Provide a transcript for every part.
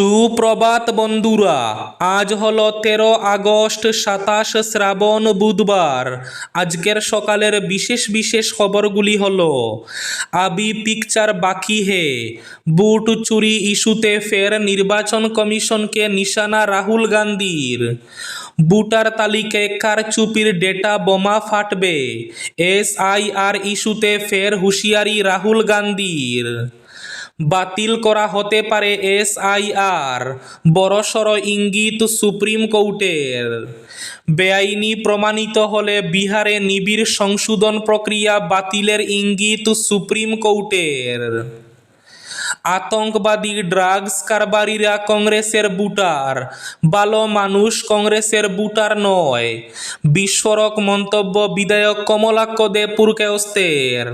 সুপ্রভাত বন্ধুরা, আজ হলো তেরো আগস্ট সাতাশ শ্রাবণ বুধবার। আজকের সকালের বিশেষ বিশেষ খবরগুলি হলো, আবি পিকচার বাকি হে। বুট চুরি ইস্যুতে ফের নির্বাচন কমিশনকে নিশানা রাহুল গান্ধীর। বুটার তালিকায় কারচুপির ডেটা বোমা ফাটবে? এসআইআর ইস্যুতে ফের হুঁশিয়ারি রাহুল গান্ধীর। বাতিল করা হতে পারে এসআইআর, বড়সড় ইঙ্গিত সুপ্রিম কোর্টের। বেআইনি প্রমাণিত হলে বিহারে নিবিড় সংশোধন প্রক্রিয়া বাতিলের ইঙ্গিত সুপ্রিম কোর্টের। আতঙ্কবাদী ড্রাগস কারবারিরা কংগ্রেসের বুটার ভালো মানুষ কংগ্রেসের বুটার নয়। বিস্ফোরক মন্তব্য বিধায়ক কমলাক্ষ দে পুরকেস্তের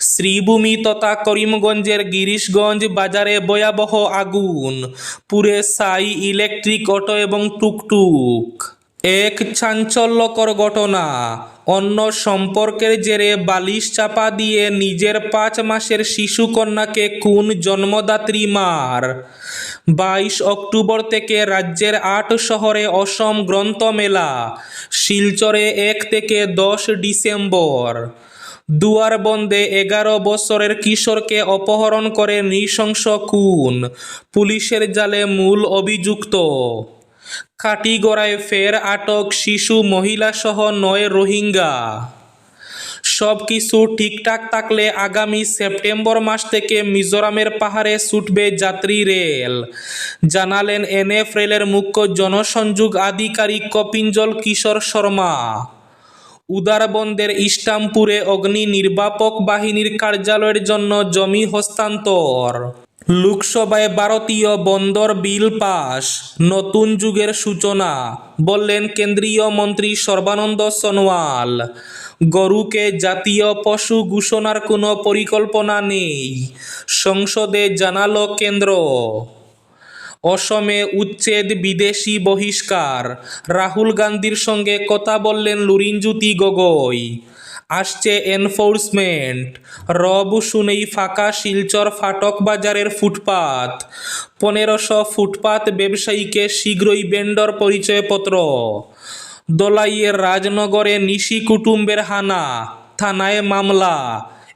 শ্রীভূমি তথা করিমগঞ্জের গিরিশগঞ্জ বাজারে ভয়াবহ আগুন। পুরে সাই ইলেকট্রিক অটো এবং টুকটুক। এক চাঞ্চল্যকর ঘটনা। অন্য সম্পর্কের জেরে বালিশ চাপা দিয়ে নিজের পাঁচ মাসের শিশু কন্যাকে খুন জন্মদাত্রী মার। বাইশ অক্টোবর থেকে রাজ্যের আট শহরে অসম গ্রন্থমেলা। শিলচরে এক থেকে দশ ডিসেম্বর। দুয়ার বন্দে এগারো বছরের কিশোরকে অপহরণ করে নৃশংস খুন, পুলিশের জালে মূল অভিযুক্ত। কাটিগড়ায় ফের আটক শিশু মহিলাসহ নয় রোহিঙ্গা। সব কিছু ঠিকঠাক থাকলে আগামী সেপ্টেম্বর মাস থেকে মিজোরামের পাহাড়ে ছুটবে যাত্রী রেল। জানালেন এনএফ রেলের মুখ্য জনসংযোগ আধিকারিক কপিঞ্জল কিশোর শর্মা। উদারবন্দের ইস্টামপুরে অগ্নি নির্বাপক বাহিনীর কার্যালয়ের জন্য জমি হস্তান্তর। লোকসভায় ভারতীয় বন্দর বিল পাস, নতুন যুগের সূচনা, বললেন কেন্দ্রীয় মন্ত্রী সর্বানন্দ সোনোয়াল। গরুকে জাতীয় পশু ঘোষণার কোনো পরিকল্পনা নেই। সংসদে জানালো কেন্দ্র। অসমে উচ্ছেদ বিদেশি বহিষ্কার। রাহুল গান্ধীর সঙ্গে কথা বললেন লুরিনজ্যোতি গগৈ। আসছে এনফোর্সমেন্ট। রব শুনেই ফাঁকা শিলচর ফাটক বাজারের ফুটপাত। পনেরোশো ফুটপাত ব্যবসায়ীকে শীঘ্রই বেন্ডর পরিচয়পত্র। দোলাইয়ের রাজনগরে নিশি কুটুম্বের হানা। থানায় মামলা।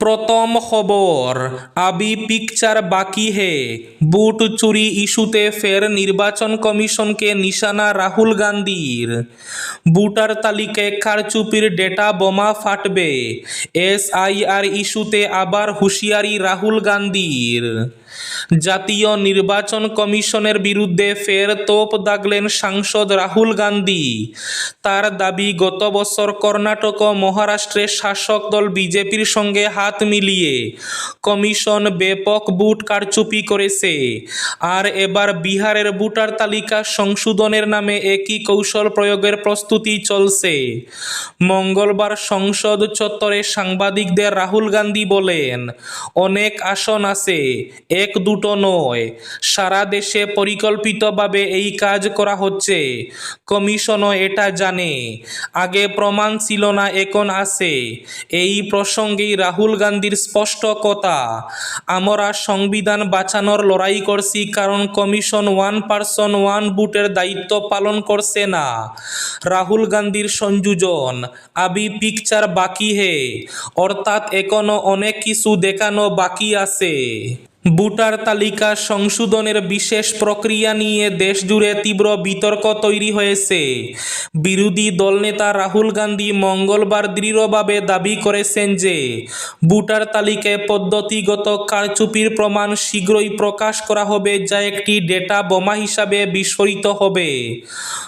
প্রথম খবর, আবি পিকচার বাকি হে। বুট চুরি ইস্যুতে ফের নির্বাচন কমিশনকে নিশানা রাহুল গান্ধীর। বুটার তালিকায় কারচুপির ডেটা বোমা ফাটবে। এসআইআর ইস্যুতে আবার হুঁশিয়ারি রাহুল গান্ধীর। জাতীয় নির্বাচন কমিশনের বিরুদ্ধে ফের তোপ দাগলেন সাংসদ রাহুল গান্ধী। তার দাবি, গত বছর কর্ণাটক ও মহারাষ্ট্রের শাসক দল বিজেপির সঙ্গে হাত মিলিয়ে কমিশন ব্যাপক বুট কারচুপি করেছে। আর এবার বিহারের বুটার তালিকা সংশোধনের নামে একই কৌশল প্রয়োগের প্রস্তুতি চলছে। মঙ্গলবার সংসদ চত্বরে সাংবাদিকদের রাহুল গান্ধী বলেন, অনেক আসন আছে এক দুটো নয়। সারা দেশে পরিকল্পিতভাবে এই কাজ করা হচ্ছে। কমিশনও এটা জানে। আগে প্রমাণ ছিল না, এখন আছে। এই প্রসঙ্গেই রাহুল গান্ধীর স্পষ্ট কথা। আমরা সংবিধান বাঁচানোর লড়াই করছি কারণ কমিশন ওয়ান পার্সন ওয়ান বুটের দায়িত্ব পালন করছে না। রাহুল গান্ধীর সংযোজন, আবি পিকচার বাকি হে। অর্থাৎ এখনও অনেক কিছু দেখানো বাকি আছে। ভোটার তালিকা সংশোধনের বিশেষ প্রক্রিয়া নিয়ে দেশজুড়ে তীব্র বিতর্ক তৈরি হয়েছে। বিরোধী দলনেতা রাহুল গান্ধী মঙ্গলবার দৃঢ়ভাবে দাবি করেছেন যে, ভোটার তালিকায় পদ্ধতিগত কারচুপির প্রমাণ শীঘ্রই প্রকাশ করা হবে যা একটি ডেটা বোমা হিসাবে বিস্ফোরিত হবে।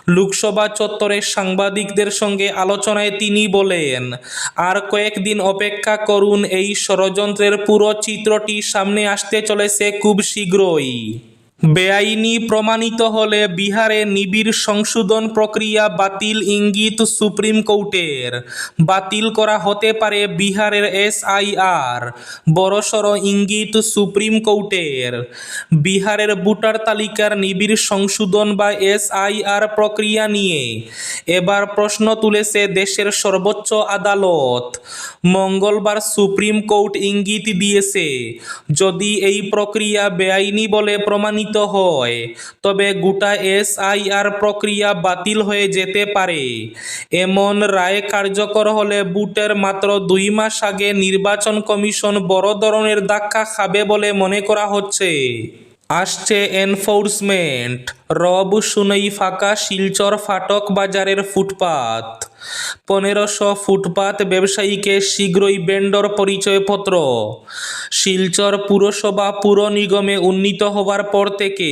লোকসভা চত্বরে সাংবাদিকদের সঙ্গে আলোচনায় তিনি বলেন, আর কয়েকদিন অপেক্ষা করুন, এই ষড়যন্ত্রের পুরো চিত্রটি সামনে আসতে চলেছে খুব শীঘ্রই। বেআইনি প্রমাণিত হলে বিহারে নিবিড় সংশোধন প্রক্রিয়া বাতিল ইঙ্গিত সুপ্রিম কোর্টের। বাতিল করা হতে পারে বিহারের এসআইআর, বড়সড় ইঙ্গিত সুপ্রিম কোর্টের। বিহারের ভোটার তালিকার নিবিড় সংশোধন বা এসআইআর প্রক্রিয়া নিয়ে এবার প্রশ্ন তুলেছে দেশের সর্বোচ্চ আদালত। মঙ্গলবার সুপ্রিম কোর্ট ইঙ্গিত দিয়েছে, যদি এই প্রক্রিয়া বেআইনি বলে প্রমাণিত হয়। তবে গোটা এসআইআর প্রক্রিয়া বাতিল হয়ে যেতে পারে। এমন রায় কার্যকর হলে বুটের মাত্র দুই মাস আগে নির্বাচন কমিশন বড় ধরনের ধাক্কা খাবে বলে মনে করা হচ্ছে। আসছে এনফোর্সমেন্ট। রব শুনেই ফাঁকা শিলচর ফাটক বাজারের ফুটপাত। পনেরোশো ফুটপাত ব্যবসায়ীকে শীঘ্রই বেন্ডর পরিচয়পত্র। শিলচর পুরসভা পুর নিগমে উন্নীত হওয়ার পর থেকে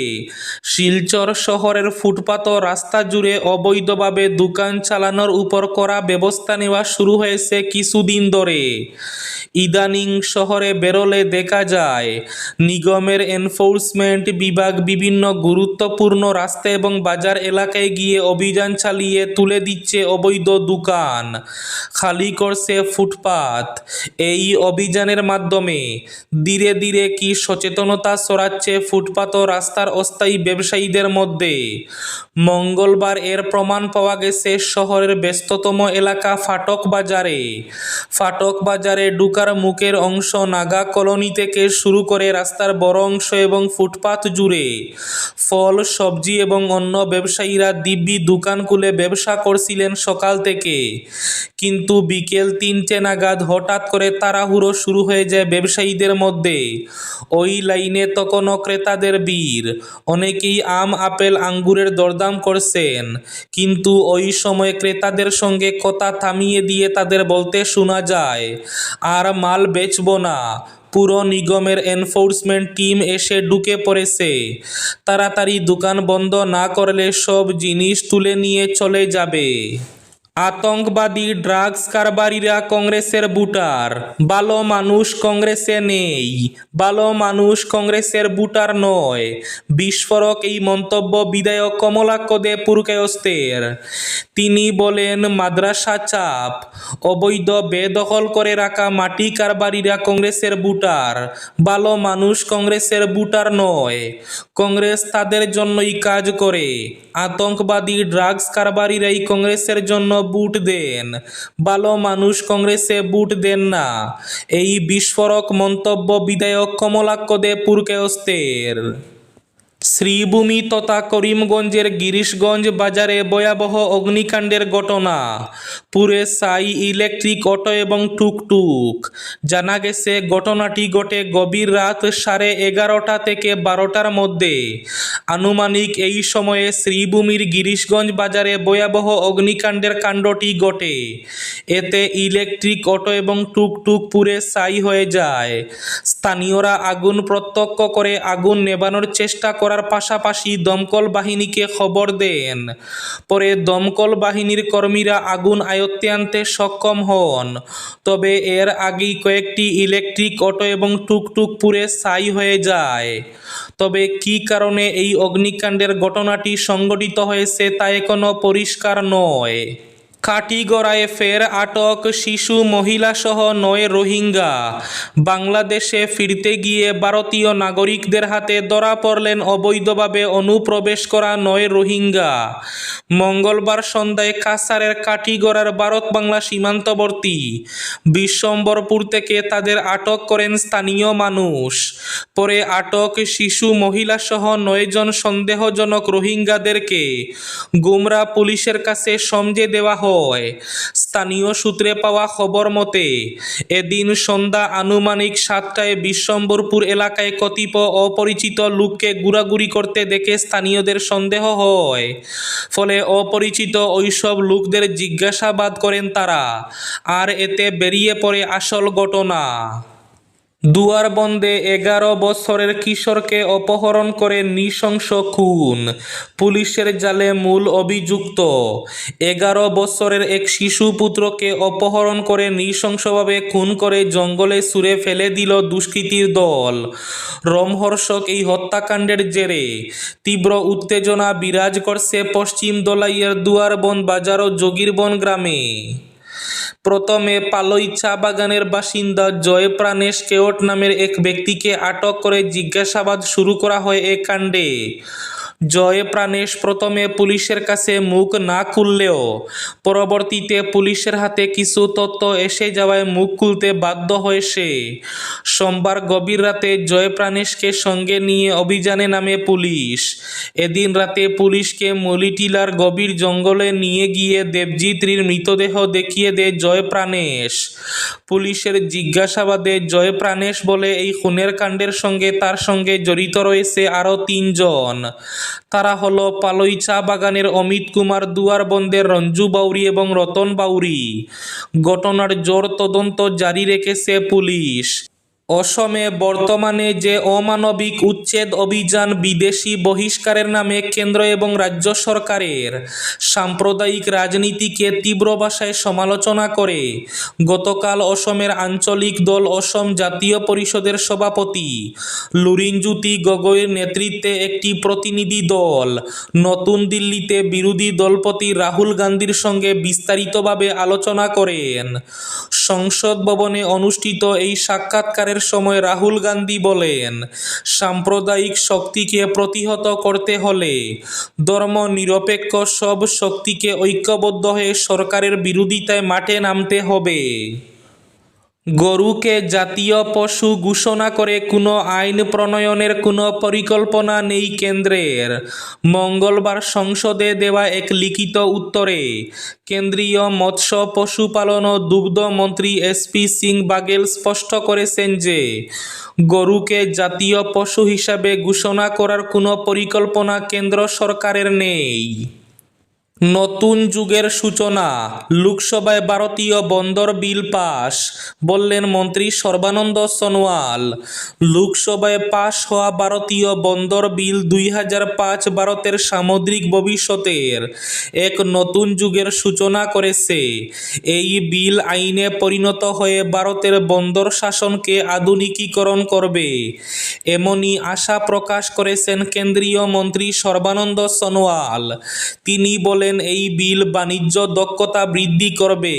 শিলচর শহরের ফুটপাত ও রাস্তা জুড়ে অবৈধভাবে দোকান চালানোর উপর করা ব্যবস্থা নেওয়া শুরু হয়েছে কিছুদিন ধরে। ইদানিং শহরে বেরোলে দেখা যায়, নিগমের এনফোর্সমেন্ট বিভাগ বিভিন্ন গুরুত্বপূর্ণ রাস্তা এবং বাজার এলাকায় গিয়ে অভিযান চালিয়ে তুলে দিচ্ছে অবৈধ দোকান। খালি করছে ফুটপাত। এই অভিযানের মাধ্যমে ধীরে ধীরে কি সচেতনতা ছড়াচ্ছে ফুটপাত ও রাস্তার অস্থায়ী ব্যবসায়ীদের মধ্যে? মঙ্গলবার এর প্রমাণ পাওয়া গেছে শহরের ব্যস্ততম এলাকা ফাটক বাজারে। ফাটক বাজারে ঢুকার মুখের অংশ নাগা কলোনি থেকে শুরু করে রাস্তার বড় অংশ এবং ফুটপাত জুড়ে। ফল, সবজি এবং অন্য ব্যবসায়ীরা দিব্যি দোকান খুলে ব্যবসা করছিলেন সকাল থেকে কিন্তু বিকেল তিনটে নাগাদ হঠাৎ করে তাড়াহুড়ো শুরু হয়ে যায় ব্যবসায়ীদের মধ্যে। ওই লাইনে তখনও ক্রেতাদের ভিড়। অনেকেই আম, আপেল, আঙ্গুরের দরদাম করছেন। কিন্তু ওই সময় ক্রেতাদের সঙ্গে কথা থামিয়ে দিয়ে তাদের বলতে শোনা যায়, আর মাল বেচবো না। পুরো নিগমের এনফোর্সমেন্ট টিম এসে ঢুকে পড়েছে। তাড়াতাড়ি দোকান বন্ধ না করলে সব জিনিস তুলে নিয়ে চলে যাবে। আতঙ্কবাদী ড্রাগস কারবারিরা কংগ্রেসের বুটার ভালো মানুষ কংগ্রেসে নেই। ভালো মানুষ কংগ্রেসের বুটার নয়। বিস্ফোরক এই মন্তব্য বিধায়ক কমলাক্ষ দে পুরকায়স্তের তিনি বলেন, মাদ্রাসা চাপ। অবৈধ বেদখল করে রাখা মাটি কারবারিরা কংগ্রেসের বুটার ভালো মানুষ কংগ্রেসের বুটার নয়। কংগ্রেস তাদের জন্যই কাজ করে। আতঙ্কবাদী ড্রাগস কারবারিরাই কংগ্রেসের জন্য বুট দেন। ভালো মানুষ কংগ্রেসে বুট দেন না। এই বিস্ফোরক মন্তব্য বিধায়ক কমলাক্ষ দেবপুরকে পুরকেয়স্তের শ্রীভূমি তথা করিমগঞ্জের গিরিশগঞ্জ বাজারে ভয়াবহ অগ্নিকাণ্ডের ঘটনা। পুরে সাই ইলেকট্রিক অটো এবং টুকটুক। জানা গেছে, ঘটনাটি ঘটে গভীর রাত সাড়ে এগারোটা থেকে বারোটার মধ্যে। আনুমানিক এই সময়ে শ্রীভূমির গিরিশগঞ্জ বাজারে ভয়াবহ অগ্নিকাণ্ডের কাণ্ডটি ঘটে। এতে ইলেকট্রিক অটো এবং টুকটুক পুরে সাই হয়ে যায়। স্থানীয়রা আগুন প্রত্যক্ষ করে আগুন নেবানোর চেষ্টা করার পাশাপাশি দমকল বাহিনীকে খবর দেন। পরে দমকল বাহিনীর কর্মীরা আগুন আয়ত্তে আনতে সক্ষম হন। তবে এর আগেই কয়েকটি ইলেকট্রিক অটো এবং টুকটুক পুড়ে ছাই হয়ে যায়। তবে কী কারণে এই অগ্নিকাণ্ডের ঘটনাটি সংঘটিত হয়েছে তা এখনও পরিষ্কার নয়। কাটিগড়ায় ফের আটক শিশু মহিলাসহ নয় রোহিঙ্গা। বাংলাদেশে ফিরতে গিয়ে ভারতীয় নাগরিকদের হাতে ধরা পড়লেন অবৈধভাবে অনুপ্রবেশ করা নয় রোহিঙ্গা। মঙ্গলবার সন্ধ্যায় কাসারের কাটিগড়ার ভারত বাংলা সীমান্তবর্তী বিশ্বম্বরপুর থেকে তাদের আটক করেন স্থানীয় মানুষ। পরে আটক শিশু মহিলাসহ নয়জন সন্দেহজনক রোহিঙ্গাদেরকে গুমরা পুলিশের কাছে সমঝে দেওয়া হয় স্থানীয় সূত্রে পাওয়া খবর মতে, এদিন সন্ধ্যা আনুমানিক সাতটায় বিশ্বম্বরপুর এলাকায় কতিপয় অপরিচিত লোককে ঘোরাঘুরি করতে দেখে স্থানীয়দের সন্দেহ হয়। ফলে অপরিচিত ওইসব লোকদের জিজ্ঞাসাবাদ করেন তারা আর এতে বেরিয়ে পড়ে আসল ঘটনা? দুয়ার বন্দে এগারো বছরের কিশোরকে অপহরণ করে নৃশংস খুন। পুলিশের জালে মূল অভিযুক্ত। এগারো বছরের এক শিশু পুত্রকে অপহরণ করে নৃশংসভাবে খুন করে জঙ্গলে সুরে ফেলে দিল দুষ্কৃতীর দল। রমহর্ষক এই হত্যাকাণ্ডের জেরে তীব্র উত্তেজনা বিরাজ করছে পশ্চিম দোলাইয়ের দুয়ারবন বাজার ও যোগীরবন গ্রামে। প্রথমে পালই চা বাগানের বাসিন্দা জয় প্রাণেশ কেওট নামের এক ব্যক্তিকে আটক করে জিজ্ঞাসাবাদ শুরু করা হয় এ কাণ্ডে। জয় প্রাণেশ প্রথমে পুলিশের কাছে মুখ না খুললেও, পরবর্তীতে পুলিশের হাতে কিছু তথ্য এসে যাওয়ায় মুখ খুলতে বাধ্য হয় সে। সোমবার গভীর রাতে জয় প্রাণেশকে সঙ্গে নিয়ে অভিযানে নামে পুলিশ। এদিন রাতে পুলিশকে মলিটিলার গভীর জঙ্গলে নিয়ে গিয়ে দেবজিত্রীর মৃতদেহ দেখিয়ে দেয় জয় প্রাণেশ। পুলিশের জিজ্ঞাসাবাদে জয় প্রাণেশ বলে এই খুনের কাণ্ডের সঙ্গে তার সঙ্গে জড়িত রয়েছে আরও তিনজন। তারা হলো পালই চা বাগানের অমিত কুমার, দুয়ার বন্দের রঞ্জু বাউরি এবং রতন বাউরি। ঘটনার জোর তদন্ত জারি রেখেছে পুলিশ। অসমে বর্তমানে যে অমানবিক উচ্ছেদ অভিযান বিদেশি বহিষ্কারের নামে কেন্দ্র এবং রাজ্য সরকারের সাম্প্রদায়িক রাজনীতিকে তীব্র ভাষায় সমালোচনা করে, গতকাল অসমের আঞ্চলিক দল অসম জাতীয় পরিষদের সভাপতি লুরিনজ্যোতি গগৈর নেতৃত্বে একটি প্রতিনিধি দল নতুন দিল্লিতে বিরোধী দলপতি রাহুল গান্ধীর সঙ্গে বিস্তারিতভাবে আলোচনা করেন। সংসদ ভবনে অনুষ্ঠিত এই সাক্ষাৎকারের সময় রাহুল গান্ধী বলেন, সাম্প্রদায়িক শক্তিকে প্রতিহত করতে হলে ধর্ম নিরপেক্ষ সব শক্তিকে ঐক্যবদ্ধ হয়ে সরকারের বিরোধিতায় মাঠে নামতে হবে। গরুকে জাতীয় পশু ঘোষণা করে কোনো আইন প্রণয়নের কোনো পরিকল্পনা নেই কেন্দ্রের। মঙ্গলবার সংসদে দেওয়া এক লিখিত উত্তরে কেন্দ্রীয় মৎস্য, পশুপালন ও দুগ্ধ মন্ত্রী এসপি সিং বাগেল স্পষ্ট করেছেন যে, গরুকে জাতীয় পশু হিসাবে ঘোষণা করার কোনো পরিকল্পনা কেন্দ্র সরকারের নেই। নতুন যুগের সূচনা, লোকসভায় ভারতীয় বন্দর বিল পাস, বললেন মন্ত্রী সর্বানন্দ সোনোয়াল। লোকসভায় পাশ হওয়া ভারতীয় বন্দর বিল দুই হাজার পাঁচ ভারতের সামুদ্রিক ভবিষ্যতের এক নতুন যুগের সূচনা করেছে। এই বিল আইনে পরিণত হয়ে ভারতের বন্দর শাসনকে আধুনিকীকরণ করবে। এমনই আশা প্রকাশ করেছেন কেন্দ্রীয় মন্ত্রী সর্বানন্দ সোনোয়াল। তিনি বলেন, এই বিল বাণিজ্য দক্ষতা বৃদ্ধি করবে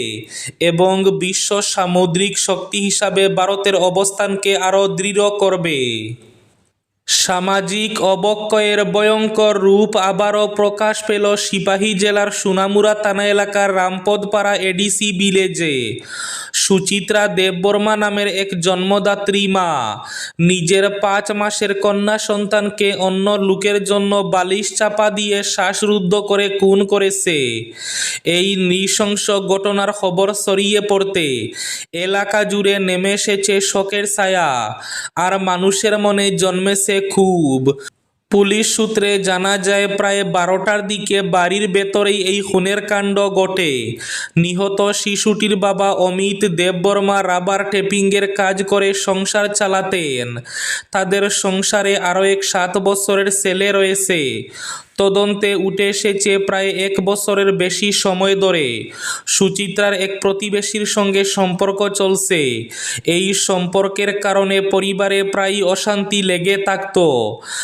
এবং বিশ্ব সামুদ্রিক শক্তি হিসাবে ভারতের অবস্থানকে আরও দৃঢ় করবে। সামাজিক অবক্ষয়ের ভয়ঙ্কর রূপ আবারও প্রকাশ পেল সিপাহী জেলার সুনামুরা থানা এলাকার রামপদপাড়া এডিসি ভিলেজে। সুচিত্রা দেববর্মা নামের এক জন্মদাত্রী মা। নিজের পাঁচ মাসের কন্যা সন্তানকে অন্য লোকের জন্য বালিশ চাপা দিয়ে শ্বাসরুদ্ধ করে খুন করেছে। এই নৃশংস ঘটনার খবর ছড়িয়ে পড়তে এলাকা জুড়ে নেমে এসেছে শোকের ছায়া, আর মানুষের মনে জন্মেছে খুব। পুলিশ সূত্রে জানা যায়, প্রায় বারোটার দিকে বাড়ির ভেতরেই এই খুনের কাণ্ড ঘটে। নিহত শিশুটির বাবা অমিত দেববর্মা রাবার টেপিংয়ের কাজ করে সংসার চালাতেন। তাদের সংসারে আরও এক সাত বছরের ছেলে রয়েছে। তদন্তে উঠে এসেছে প্রায় এক বছরের বেশি সময় ধরে। সুচিত্রার এক প্রতিবেশীর সঙ্গে সম্পর্ক চলছে। এই সম্পর্কের কারণে পরিবারে প্রায়ই অশান্তি লেগে থাকত।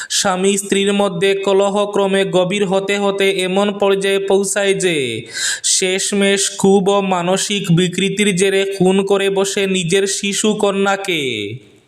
স্বামী স্ত্রীর মধ্যে কলহক্রমে গভীর হতে হতে এমন পর্যায়ে পৌঁছায় যে, শেষমেশ খুব মানসিক বিকৃতির জেরে খুন করে বসে নিজের শিশু কন্যাকে।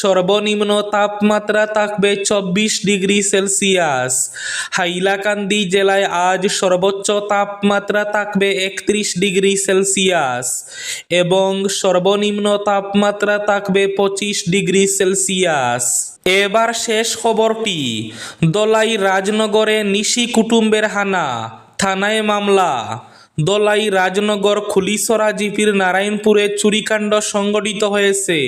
সর্বনিম্ন তাপমাত্রা থাকবে চব্বিশ ডিগ্রি সেলসিয়াস। হাইলাকান্দি জেলায় আজ সর্বোচ্চ তাপমাত্রা থাকবে একত্রিশ ডিগ্রি সেলসিয়াস এবং সর্বনিম্ন তাপমাত্রা থাকবে পঁচিশ ডিগ্রি সেলসিয়াস। এবার শেষ খবরটি, দলাই রাজনগরে নিশি কুটুম্বের হানা, থানায় মামলা। দলাই রাজনগর খুলিসরা জিপির নারায়ণপুরে চুরিকাণ্ড সংগঠিত হয়েছে।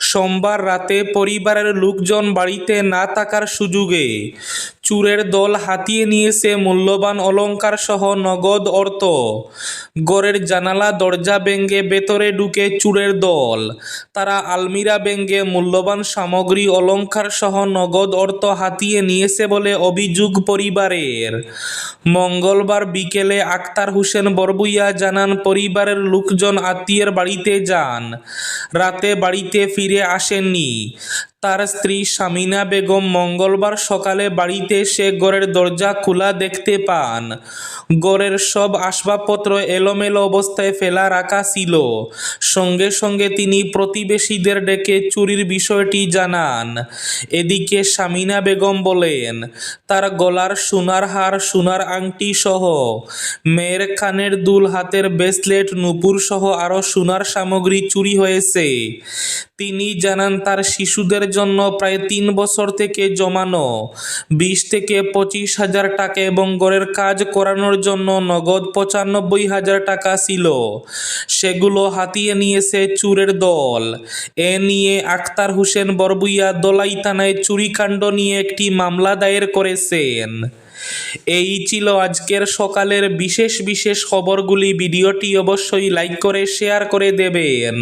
সোমবার রাতে পরিবারের লোকজন বাড়িতে না থাকার সুযোগে চুরের দল হাতিয়ে নিয়েছে মূল্যবান অলংকার সহ নগদ অর্থ। গড়ের জানালা, দরজা ভেঙে ভেতরে ঢুকে চুরের দল। তারা আলমিরা ভেঙে মূল্যবান সামগ্রী, অলংকার সহ নগদ অর্থ হাতিয়ে নিয়েছে বলে অভিযোগ পরিবারের। মঙ্গলবার বিকেলে আক্তার হোসেন বরবুইয়া জানান, পরিবারের লোকজন আত্মীয়ের বাড়িতে যান। রাতে বাড়িতে ফিরে আসেননি। তার স্ত্রী শামিনা বেগম মঙ্গলবার সকালে বাড়িতে এসে ঘরের দরজা খোলা দেখতে পান। ঘরের সব আসবাবপত্র এলোমেলো অবস্থায় ফেলা রাখা ছিল। সঙ্গে সঙ্গে তিনি প্রতিবেশীদের ডেকে চুরির বিষয়টি জানান। এদিকে শামিনা বেগম বলেন, তার গলার সোনার হার, সোনার আংটি সহ মেয়ের খানের দুল হাতের ব্রেসলেট, নুপুর সহ আরও সোনার সামগ্রী চুরি হয়েছে। তিনি জানান, তার শিশুদের জন্য প্রায় তিন বছর থেকে জমানো। বিশ থেকে পঁচিশ হাজার টাকা এবং ঘরের কাজ করানোর জন্য নগদ পঁচানব্বই হাজার টাকা ছিল। সেগুলো হাতিয়ে নিয়েছে চুরের দল। এ নিয়ে আক্তার হোসেন বরবুইয়া দলাই থানায় চুরিকাণ্ড নিয়ে একটি মামলা দায়ের করেছেন। এই ছিল আজকের সকালের বিশেষ বিশেষ খবরগুলি। ভিডিওটি অবশ্যই লাইক করে, শেয়ার করে দেবেন।